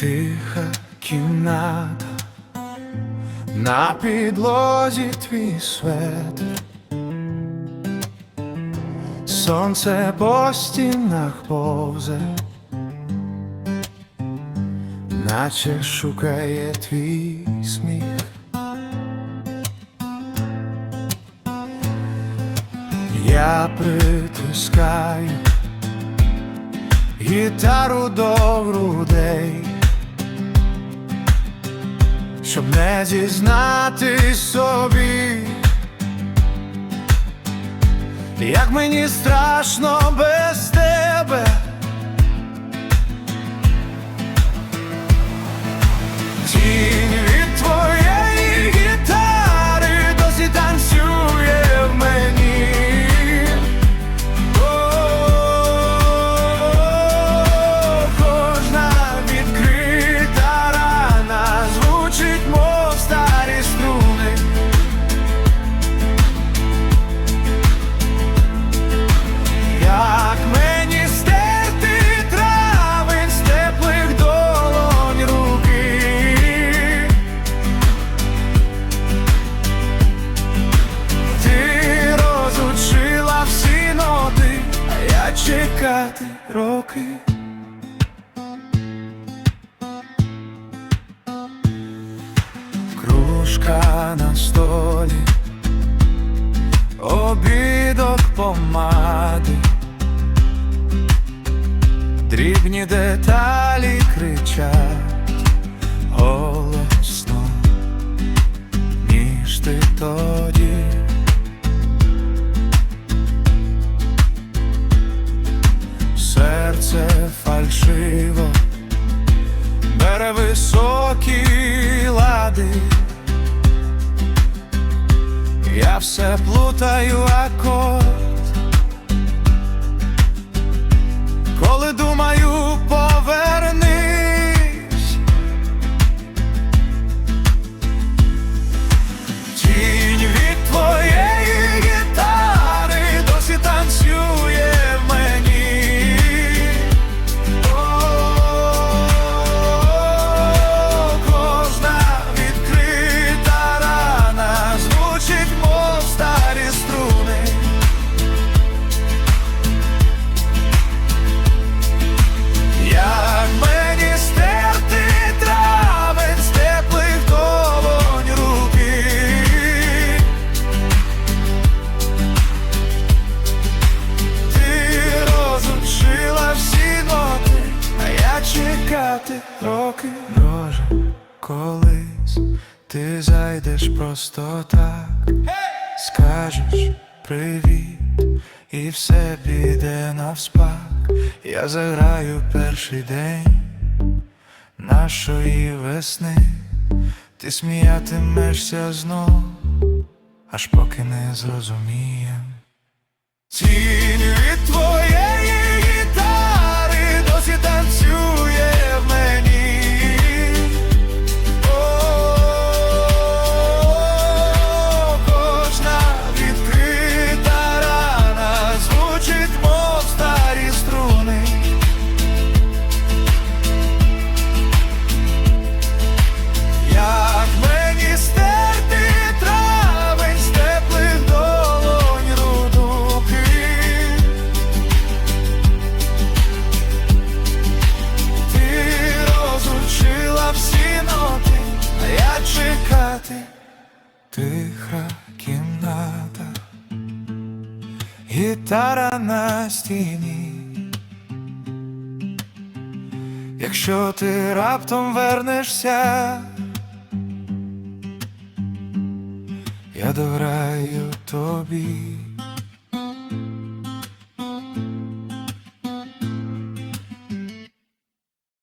Тиха кімната, на підлозі твій светр, сонце по стінах повзе, наче шукає твій сміх. Я притискаю гітару до грудей, щоб не зізнати собі, як мені страшно без тебе. Чекати роки. Кружка на столі, обідок помади, дрібні деталі кричать голосно, Серце фальшиво бере високі лади. Я все плутаю акорд Коли думаю чекати роки. Може, колись ти зайдеш просто так, скажеш привіт, і все піде навспак. Я заграю перший день нашої весни, ти сміятимешся знов, аж поки не зрозумієм. Тінь від твоєї Тиха кімната, гітара на стіні Якщо ти раптом вернешся, я дограю тобі.